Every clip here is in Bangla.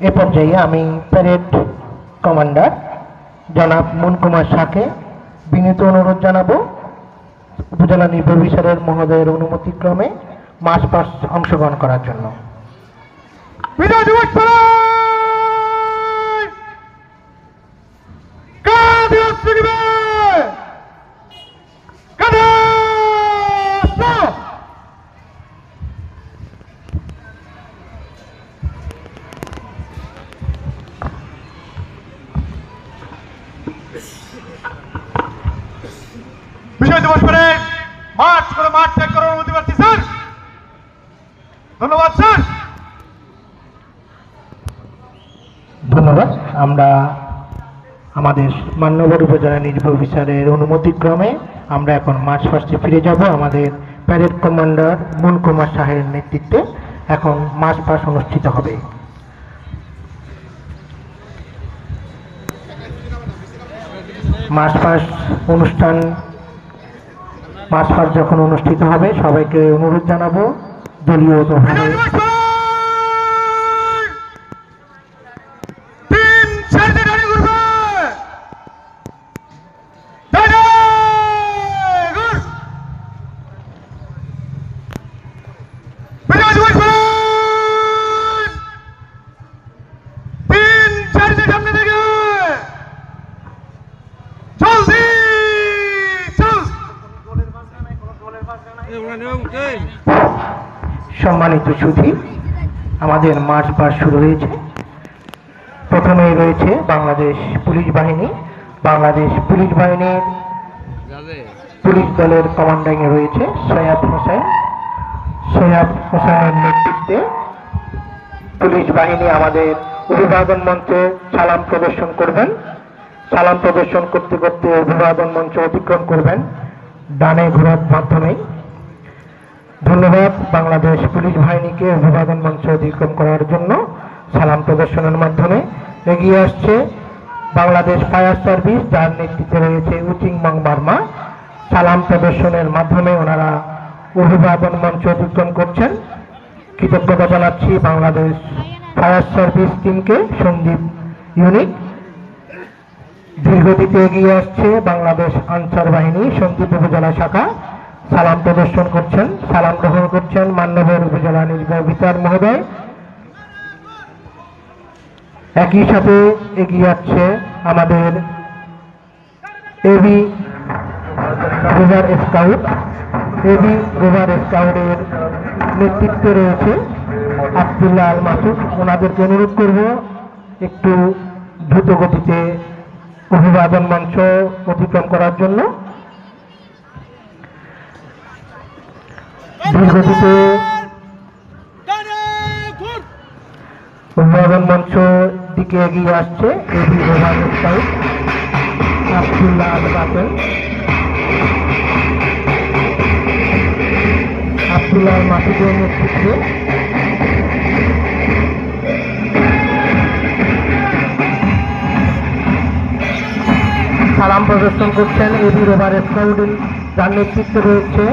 এ পর্যায়ে আমি প্যারেড কমান্ডার জনাব মুন কুমার শাহকে বিনীত অনুরোধ জানাব। উপজেলা নির্বাহী মহোদয়ের অনুমতিক্রমে মাস পাস অংশগ্রহণ করার জন্য। বিজয় দিবস পরে মার্চ করে মাঠ ত্যাগ করার অনুমতি পাচ্ছি স্যার। ধন্যবাদ স্যার। ধন্যবাদ। আমরা আমাদের মান্যবর উপজেলা নির্বাহী অফিসারের অনুমতিক্রমে আমরা এখন মার্চ ফার্স্টে ফিরে যাব। আমাদের প্যারেড কমান্ডার মুন কুমার শাহের নেতৃত্বে এখন মার্চ পাস অনুষ্ঠিত হবে। মার্চ পাস অনুষ্ঠান পাস যখন অনুষ্ঠিত হবে সবাইকে অনুরোধ জানাব দলীয় চারটে গাড়ি সম্মানিত সুধী, আমাদের মার্চ পাস শুরু হয়েছে। প্রথমেই রয়েছে বাংলাদেশ পুলিশ বাহিনী। বাংলাদেশ পুলিশ বাহিনীর পুলিশ দলের কমান্ডিংয়ে রয়েছে সৈয়দ হোসেন। সৈয়দ হোসেনের নেতৃত্বে পুলিশ বাহিনী আমাদের অভিবাদন মঞ্চে সালাম প্রদর্শন করবেন। সালাম প্রদর্শন করতে করতে অভিবাদন মঞ্চ অতিক্রম করবেন। ডানে ঘোরার মাধ্যমেই। ধন্যবাদ বাংলাদেশ পুলিশ বাহিনীকে অভিবাদন মঞ্চ অতিক্রম করার জন্য সালাম প্রদর্শনের মাধ্যমে এগিয়ে আসছে বাংলাদেশ ফায়ার সার্ভিস, যার নেতৃত্বে রয়েছে উচিং মং বার্মা সালাম প্রদর্শনের মাধ্যমে ওনারা অভিবাদন মঞ্চ অতিক্রম করছেন। কৃতজ্ঞতা জানাচ্ছি বাংলাদেশ ফায়ার সার্ভিস টিমকে। সন্দীপ ইউনিট দীর্ঘদিতে এগিয়ে আসছে বাংলাদেশ আনসার বাহিনী, সন্দীপ উপজেলা শাখা। সালাম প্রদর্শন করছেন, সালাম গ্রহণ করছেন মান্যবর উপজেলা নির্বাহী বিচার মহোদয়। একই সাথে এগিয়ে যাচ্ছে আমাদের AB rover scout AB rover স্কাউটের নেতৃত্বে রয়েছে আবদুল্লাহ আল মাসুদ। ওনাদেরকে অনুরোধ করব একটু দ্রুত গতিতে অভিবাদন মঞ্চ অতিক্রম করার জন্য। মঞ্চ দিকে এগিয়ে আসছে আল মাসুদের নেতৃত্বে সালাম প্রদর্শন করছেন এবি রোভার স্কাউটের যার নেতৃত্বে রয়েছে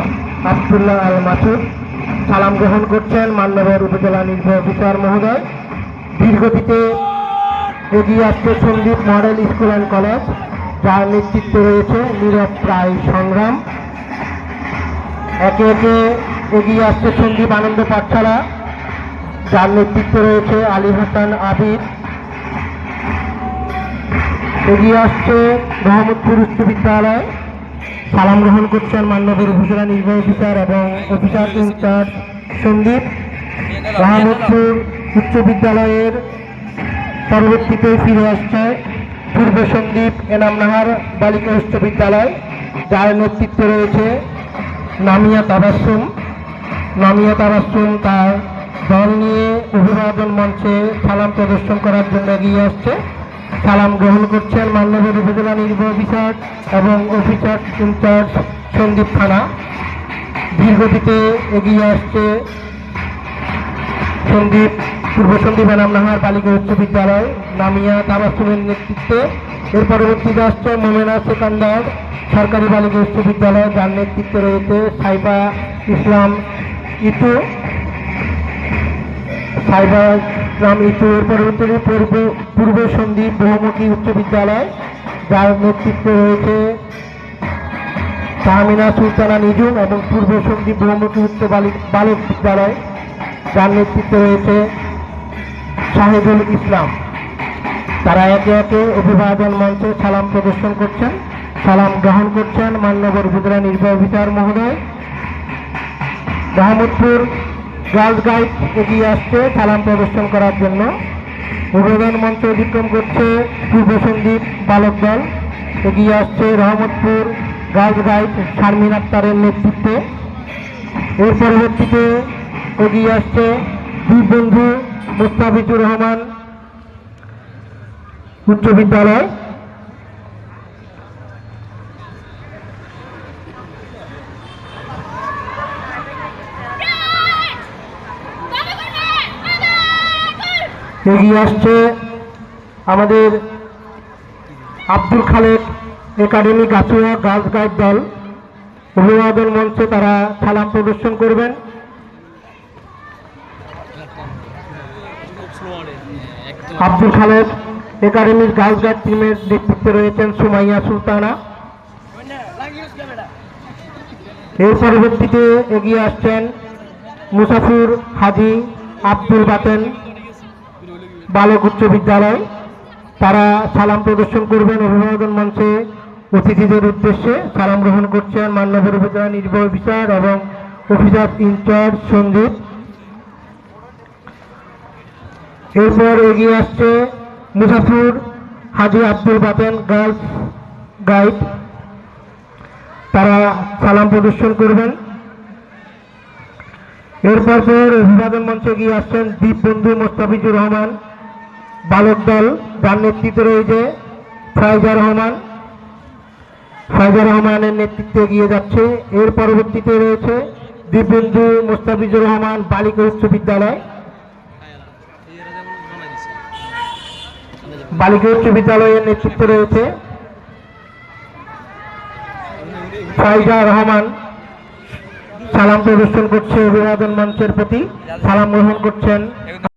আবদুল্লাহ আল মাসুদ, সালাম গ্রহণ করছেন মান্যবর উপজেলা নির্বাহী অফিসার মহোদয়। দীর্ঘদিতে এগিয়ে আসছে Sandwip model school and college, যার নেতৃত্বে রয়েছে নীরব প্রায় সংগ্রাম। একে একে এগিয়ে আসছে সন্দীপ আনন্দ পাঠশালা, যার নেতৃত্বে রয়েছে আলী হাসান আবিদ। এগিয়ে আসছে মোহাম্মদপুর উচ্চ বিদ্যালয় সালাম গ্রহণ করছেন মান্যবর উপজেলা নির্বাহী অফিসার এবং অফিসার ইনচার্জ সন্দীপ মোহাম্মদপুর উচ্চ বিদ্যালয়ের পরবর্তীতে ফিরে আসছে পূর্ব সন্দীপ এনামনাহার বালিকা উচ্চ বিদ্যালয়, যার নেতৃত্বে রয়েছে নামিয়া তাবাসুম। নামিয়া তাবাসুম তার দল নিয়ে অভিবাদন মঞ্চে সালাম প্রদর্শন করার জন্য এগিয়ে আসছে। সালাম গ্রহণ করছেন মান্যবর উপজেলা নির্বাহী অফিসার এবং অফিসার ইনচার্জ সন্দীপ থানা দীর্ঘদিতে এগিয়ে আসছে সন্দীপ, পূর্ব সন্দীপ নাহার বালিকা উচ্চ বিদ্যালয়, নামিয়া তাবাসুমের নেতৃত্বে। এর পরবর্তীতে আসছে মোমেনা সেকান্দার, সরকারি বালিকা উচ্চ বিদ্যালয়, যার নেতৃত্বে রয়েছে সাইবা ইসলাম ইতু। সাইবা ইসলাম ইসুর পরবর্তী পূর্ব পূর্ব সন্দ্বীপ বহুমুখী উচ্চ বিদ্যালয়, যার নেতৃত্বে রয়েছে তাহমিনা সুলতানা নিজুম এবং পূর্ব সন্দ্বীপ বহুমুখী উচ্চ বালিক বিদ্যালয়, যার নেতৃত্বে রয়েছে শাহিদুল ইসলাম। তারা একে একে অভিবাদন মঞ্চে সালাম প্রদর্শন করছেন, সালাম গ্রহণ করছেন মান্যবর উপজেলা নির্বাহী অফিসার মহোদয়। মোহাম্মদপুর গার্লস গাইড এগিয়ে আসছে সালাম প্রদর্শন করার জন্য। অভিবাদন মঞ্চ অতিক্রম করছে পূর্ব সন্দীপ বালক দল। এগিয়ে আসছে রহমতপুর গার্লস গাইড শারমিন আক্তারের নেতৃত্বে। এর পরবর্তীতে এগিয়ে আসছে দুই বন্ধু মোস্তাফিজুর রহমান উচ্চ বিদ্যালয়। এগিয়ে আসছে আমাদের Abdul Khalek academy Gachhua girls guide দল। অভিবাদন মঞ্চে তারা সালাম প্রদর্শন করবেন। আব্দুল খালেক একাডেমির গার্লস গাইড টিমের নেতৃত্বে রয়েছেন সুমাইয়া সুলতানা। এর পরবর্তীতে এগিয়ে আসছেন মুসাফির হাজি আব্দুল বাতেন। বালক উচ্চ বিদ্যালয়, তারা সালাম প্রদর্শন করবেন অভিভাবক মঞ্চে। অতিথিদের উদ্দেশ্যে সালাম গ্রহণ করছেন মান্যবর উপজেলা নির্বাহী অফিসার এবং অফিসার ইনচার্জ সন্দীপ। এরপর এগিয়ে আসছে মুসাফির হাজি আব্দুল বাতেন গার্লস গাইড। তারা সালাম প্রদর্শন করবেন। এরপর পর অভিবাদন মঞ্চে গিয়ে আসছেন দ্বীপ বন্ধু মোস্তাফিজুর রহমান। বালক দল, যার নেতৃত্বে রয়েছে ফায়জা রহমান। ফায়জা রহমানের নেতৃত্বে এগিয়ে যাচ্ছে। এর পরবর্তীতে রয়েছে দ্বীপবন্ধু মোস্তাফিজুর রহমান বালিকা উচ্চ বিদ্যালয়। বালিকা উচ্চ বিদ্যালয়ের নেতৃত্বে রয়েছে ফাইজা রহমান। সালাম প্রদর্শন করছে অভিবাদন মঞ্চের প্রতি। সালাম গ্রহণ করছেন